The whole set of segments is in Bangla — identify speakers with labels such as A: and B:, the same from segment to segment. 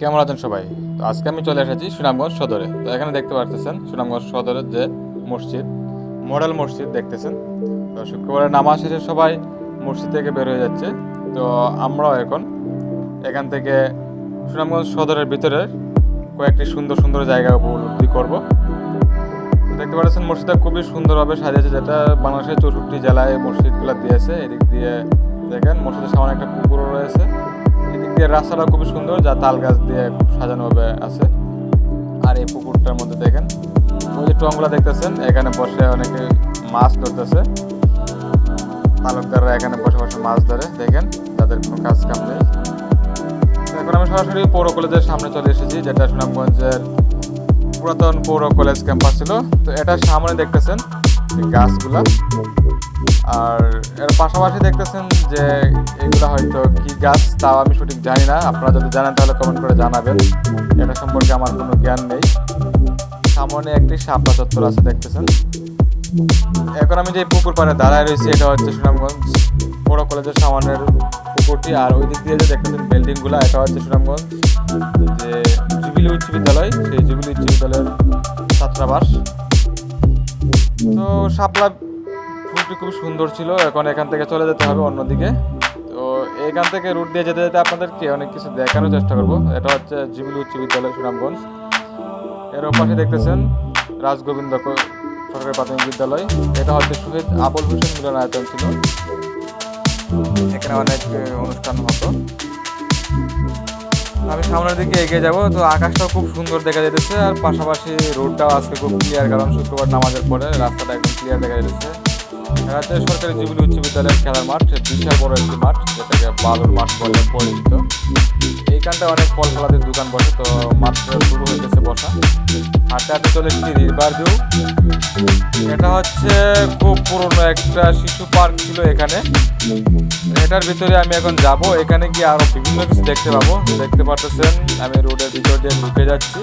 A: কেমন আছেন সবাই? তো আজকে আমি চলে এসেছি সুনামগঞ্জ সদরে। তো এখানে দেখতে পাচ্ছেন সুনামগঞ্জ সদরের যে মসজিদ, মডেল মসজিদ দেখতেছেন। তো শুক্রবারের নামাজ শেষে সবাই মসজিদ থেকে বের হয়ে যাচ্ছে। তো আমরাও এখন এখান থেকে সুনামগঞ্জ সদরের ভিতরে কয়েকটি সুন্দর সুন্দর জায়গা উপলব্ধি করব। দেখতে পাচ্ছেন মসজিদটা খুবই সুন্দরভাবে সাজিয়েছে, যেটা বাংলাদেশের চৌষট্টি জেলায় মসজিদগুলো দিয়েছে। এদিক দিয়ে দেখেন মসজিদের সামনে একটা পুকুরও রয়েছে। দিয়ে রাস্তাটা খুবই সুন্দর, যা তাল গাছ দিয়ে খুব সাজানোভাবে আছে। আর এই পুকুরটার মধ্যে দেখেন, ওই যে টংগুলা দেখতেছেন, এখানে বসে অনেকে মাছ ধরতেছে। তালুকদাররা এখানে বসে বসে মাছ ধরে, দেখেন, তাদের কোনো কাজ কাম নেই। এখন আমি সরাসরি পৌর কলেজের সামনে চলে এসেছি, যেটা সুনামগঞ্জের পুরাতন পৌর কলেজ ক্যাম্পাস ছিল। তো এটার সামনে দেখতেছেন গাছগুলা। আর এর পাশাপাশি দেখতেছেন যে এগুলা হয়তো কি গাছ, তাও আমি সঠিক জানি না। আপনারা যদি জানেন তাহলে কমেন্ট করে জানাবেন। এটা সম্পর্কে আমার কোনো জ্ঞান নেই। সামনে একটি শাপলা চত্বর আছে, দেখতেছেন। এখন আমি যে পুকুর পাড়ে দাঁড়ায় রয়েছি, এটা হচ্ছে সুনামগঞ্জ পৌর কলেজের সামনের পুকুরটি। আর ওই দিক দিয়ে যে দেখতেছেন বিল্ডিংগুলো, এটা হচ্ছে সুনামগঞ্জ যে জুবিলি উচ্চ বিদ্যালয় সেই জুবিলি উচ্চ বিদ্যালয়ের ছাত্রাবাস। তো শাপলা ফুলটি খুব সুন্দর ছিল, এখন এখান থেকে চলে যেতে হবে অন্যদিকে। তো এখান থেকে রুট দিয়ে যেতে যেতে আপনাদেরকে অনেক কিছু দেখানোর চেষ্টা করব। এটা হচ্ছে জুবিলি উচ্চ বিদ্যালয় সুনামগঞ্জ। এর পাশে দেখতেছেন রাজগোবিন্দ সরকারি প্রাথমিক বিদ্যালয়। এটা হচ্ছে শহীদ আবুল হোসেন মিলনায়তন ছিল। এখানে অনেক অনুষ্ঠান হতো। আমি সামনের দিকে এগিয়ে যাব, তো আকাশটাও খুব সুন্দর দেখা যেতেছে আর পাশাপাশি রোডটাও আজকে খুব ক্লিয়ার কারণ শুক্রবার নামাজের পরে রাস্তাটা একদম ক্লিয়ার দেখা যাচ্ছে হচ্ছে সরকারি জুবিলি উচ্চ বিদ্যালয়ের খেলার মাঠ বিশাল বড় একটি মাঠ, যেটাকে বালুর মাঠ বলে পরিচিত। এইখানটা অনেক ফল ফলাদের দোকান বসে, তো মাত্র শুরু হয়ে গেছে বসা। হাঁটতে হাঁটতে চলে এসেছি রিভার ভিউ এটা হচ্ছে খুব পুরনো একটা শিশু পার্ক ছিল এখানে। এটার ভিতরে আমি এখন যাব। এখানে গিয়ে আরও বিভিন্ন কিছু দেখতে পাবো। দেখতে পাচ্ছেন আমি রোডের ভিতর দিয়ে ঢুকে যাচ্ছি।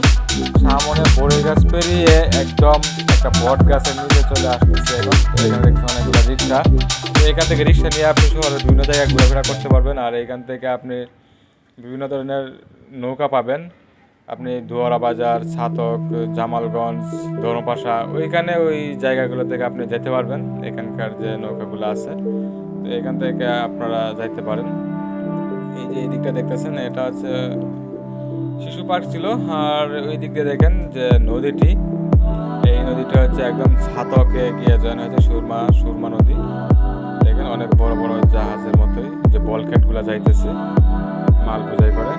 A: সামনে বড়ই গাছ পেরিয়ে একদম একটা বট গাছের নিচে চলে আসতেছে এখন এখানে দেখছি অনেকগুলো রিক্সা। তো এখান থেকে রিক্সা নিয়ে আপনি শহরে বিভিন্ন জায়গায় ঘোরাফেরা করতে পারবেন আর এখান থেকে আপনি বিভিন্ন ধরনের নৌকা পাবেন। আপনি দুয়ারা বাজার, ছাতক, জামালগঞ্জ, ধর্মপাশা, ওইখানে ওই জায়গাগুলো থেকে আপনি যেতে পারবেন, এখানকার যে নৌকাগুলো আছে। তো এখান থেকে আপনারা যাইতে পারেন। এই যে এই দিকটা দেখতেছেন, এটা হচ্ছে শিশু পার্ক ছিল। আর ওই দিক দিয়ে দেখেন যে নদীটি এই নদীটা হচ্ছে একদম ছাতকে গিয়ে জয়েন হয়েছে সুরমা সুরমা নদী। দেখেন অনেক বড় বড় জাহাজের মতোই যে বলক্যাটগুলো যাইতেছে, মাল বোঝাই করে।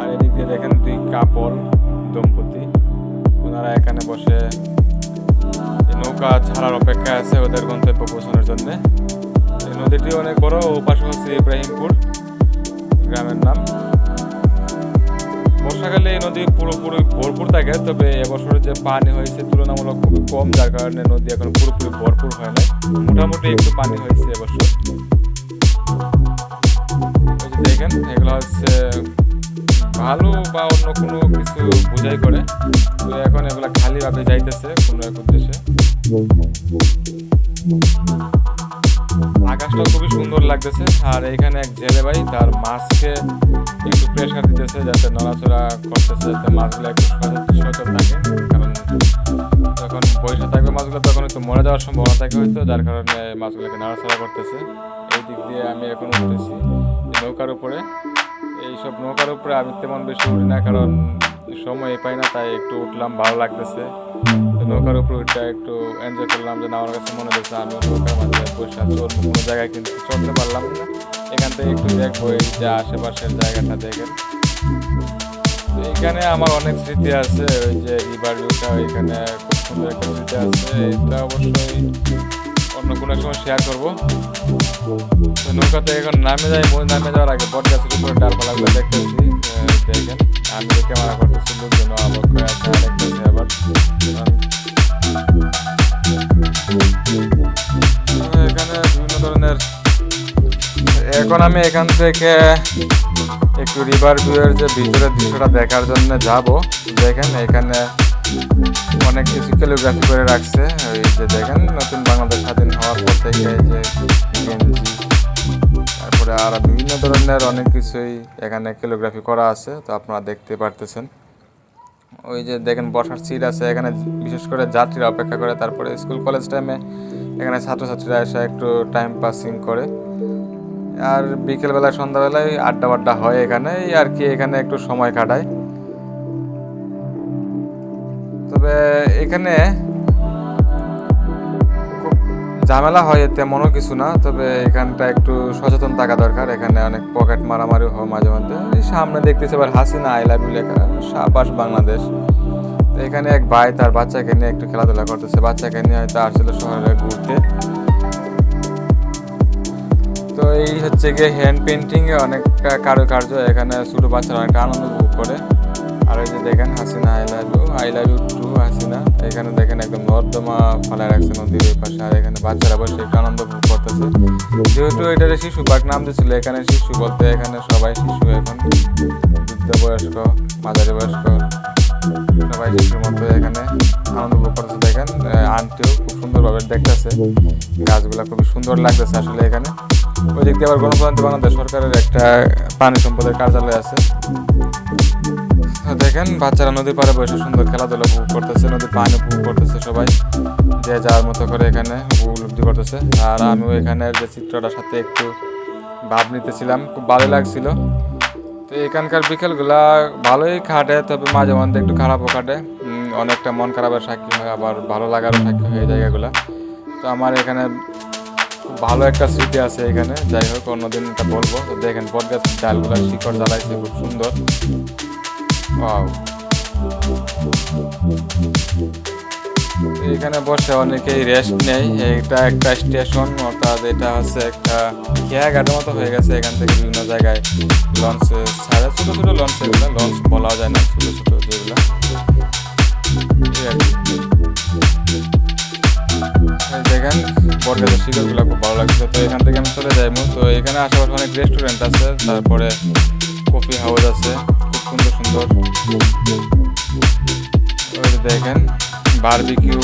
A: আর এদিক দিয়ে দেখেন দুই কাপড় দম্পতি। ওনারা এখানে বসে নৌকা ছাড়ার অপেক্ষায় আছে ওদের গন্তব্য পৌঁছানোর জন্য। নদীটি অনেক বড় ও পাশে হচ্ছে ইব্রাহিমপুর, গ্রামের নাম। বর্ষাকালে এই নদী পুরোপুরি ভরপুর থাকে, তবে এবছর যে পানি হয়েছে তুলনামূলক খুবই কম, যার কারণে নদী এখন পুরোপুরি ভরপুর হয় না মোটামুটি একটু পানি হয়েছে এবছর। দেখেন, এগুলো হচ্ছে ভালো বা অন্য কোনো কিছু বোঝাই করে তো এখন এগুলা খালিভাবে যাইতেছে কোনো এক উদ্দেশ্যে। আকাশটা খুবই সুন্দর লাগতেছে, আর এখানে এক জেলে ভাই তার মাছকে একটু প্রেশার দিতেছে যাতে নড়াচড়া করতেছে, যাতে মাছগুলো একটু সচল- থাকে। কারণ যখন পয়সা থাকবে, মাছগুলো তখন একটু মরে যাওয়ার সম্ভাবনা থাকে হয়তো, যার কারণে মাছগুলোকে নাড়াচড়া করতেছে। এই দিক দিয়ে আমি এখন উঠতেছি নৌকার উপরে। এইসব নৌকার উপরে আমি তেমন বেশি উঠি না, কারণ সময় পাই না, তাই একটু উঠলাম, ভালো লাগতেছে। নৌকার উপরে উঠে একটু এনজয় করলাম যে না আমার কাছে মনে হচ্ছে আমি নৌকার মাঝে চলবো কোনো জায়গায় কিন্তু চলতে পারলাম না। এখান থেকে একটু দেখব এই যে আশেপাশের জায়গাটা দেখেন। তো এখানে আমার অনেক স্মৃতি আছে, ওই যে রিভার এখানে খুব সুন্দর একটা স্মৃতি আছে। এটা অবশ্যই অন্য কোনো সময় শেয়ার করব। নৌকাতে এখন নামে যাই নামে যাওয়ার আগে বট গাছের উপরে ডালপালাগুলো দেখতেছি এখন আমি এখান থেকে একটু রিভার ভিউয়ের যে ভিতরের দৃশ্যটা দেখার জন্য যাব। দেখেন, এখানে অনেক কিছু ক্যালিগ্রাফি করে রাখছে। ওই যে দেখেন, নতুন বাংলাদেশ স্বাধীন হওয়ার পর থেকে যে তারপরে আর বিভিন্ন ধরনের অনেক কিছুই এখানে ক্যালিগ্রাফি করা আছে, তো আপনারা দেখতে পারতেছেন। ওই যে দেখেন, বসার সিট আছে। এখানে বিশেষ করে যাত্রীরা অপেক্ষা করে। তারপরে স্কুল কলেজ টাইমে এখানে ছাত্রছাত্রীরা এসে একটু টাইম পাসিং করে। আর বিকেলবেলায় সন্ধ্যাবেলায় আড্ডা বাড্ডা হয় এখানে এই আর কি, এখানে একটু সময় কাটায় তবে এখানে খুব ঝামেলা হয় তেমনও কিছু না। তবে এখানটা একটু সচেতন থাকা দরকার, এখানে অনেক পকেট মারামারি হয় মাঝে এই সামনে দেখতেছি এবার হাসিনা আই লাভ ইউ লেখা শাহবাস বাংলাদেশ। এখানে এক ভাই তার বাচ্চাকে নিয়ে একটু খেলাধুলা করতেছে। বাচ্চাকে নিয়ে হয়তো আসছিল শহরে ঘুরতে। তো এই হচ্ছে গিয়ে হ্যান্ড পেন্টিং এ অনেকটা কারুকার্য এখানে ছোট বাচ্চারা অনেকটা আনন্দ উপভোগ করে। আর এই যে দেখেন Hasina I love you I love you too Hasina. এখানে দেখেন একদম নর্দমা ফালায় রাখছে নদীর পাশে, আর এখানে বাচ্চারা বসে একটু আনন্দ উপভোগ করতেছে। যেহেতু এটারে শিশু পার্ক নাম দিয়েছিল, এখানে শিশু বলতে এখানে সবাই শিশু এখন। বৃদ্ধ বয়স্ক মাঝারি বয়স্ক সবাই শিশুর মতো এখানে আনন্দ উপভোগ করতেছে। দেখেন আন্টিও খুব সুন্দরভাবে দেখতেছে। গাছগুলা খুবই সুন্দর লাগতেছে আসলে এখানে। ওই দিক আবার গণপ্রজাতন্ত্রী বাংলাদেশ সরকারের একটা পানি সম্পদের কার্যালয় আছে। দেখেন, বাচ্চারা নদীর পাড়ে বসে সুন্দর খেলাধুলা উপভোগ করতেছে, নদীর পানি উপভোগ করতেছে সবাই। যে যার মতো করে এখানে উপলব্ধি করতেছে। আর আমিও এখানের যে চিত্রটার সাথে একটু ভাব নিতেছিলাম, খুব ভালো লাগছিল। তো এখানকার বিকেলগুলা ভালোই কাটে তবে মাঝে মধ্যে একটু খারাপও কাটে অনেকটা মন খারাপের সাক্ষী হয়, আবার ভালো লাগারও সাক্ষী হয় এই জায়গাগুলা। তো আমার এখানে ভালো একটা স্মৃতি আছে এখানে। যাই হোক, অন্যদিন এটা বলব। দেখেন বট ডালগুলা শিকড় জ্বালাইছে, খুব সুন্দর. এখানে বসে অনেকেই রেস্ট নেই। এটা একটা স্টেশন অর্থাৎ এটা হচ্ছে একটা খেয়াঘাটের মতো হয়ে গেছে। এখান থেকে বিভিন্ন জায়গায় লঞ্চ ছাড়ে ছোট ছোট লঞ্চ এগুলো। লঞ্চ বলা যায় না, ছোট ছোট যেগুলো। এই আর বটগাছের শিকড়গুলো খুব ভালো লাগছে। তো এখান থেকে আমি চলে যাইবো তো এখানে আশেপাশে অনেক রেস্টুরেন্ট আছে, তারপরে কফি হাউস আছে, খুব সুন্দর সুন্দর। দেখেন বারবিকিউ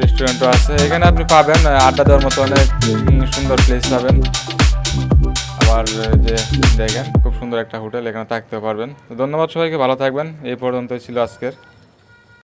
A: রেস্টুরেন্টও আছে। এখানে আপনি পাবেন আড্ডা দেওয়ার মতো অনেক সুন্দর প্লেস পাবেন। আবার যে দেখেন, খুব সুন্দর একটা হোটেল এখানে থাকতে পারবেন। ধন্যবাদ সবাইকে, ভালো থাকবেন। এই পর্যন্তই ছিল আজকের।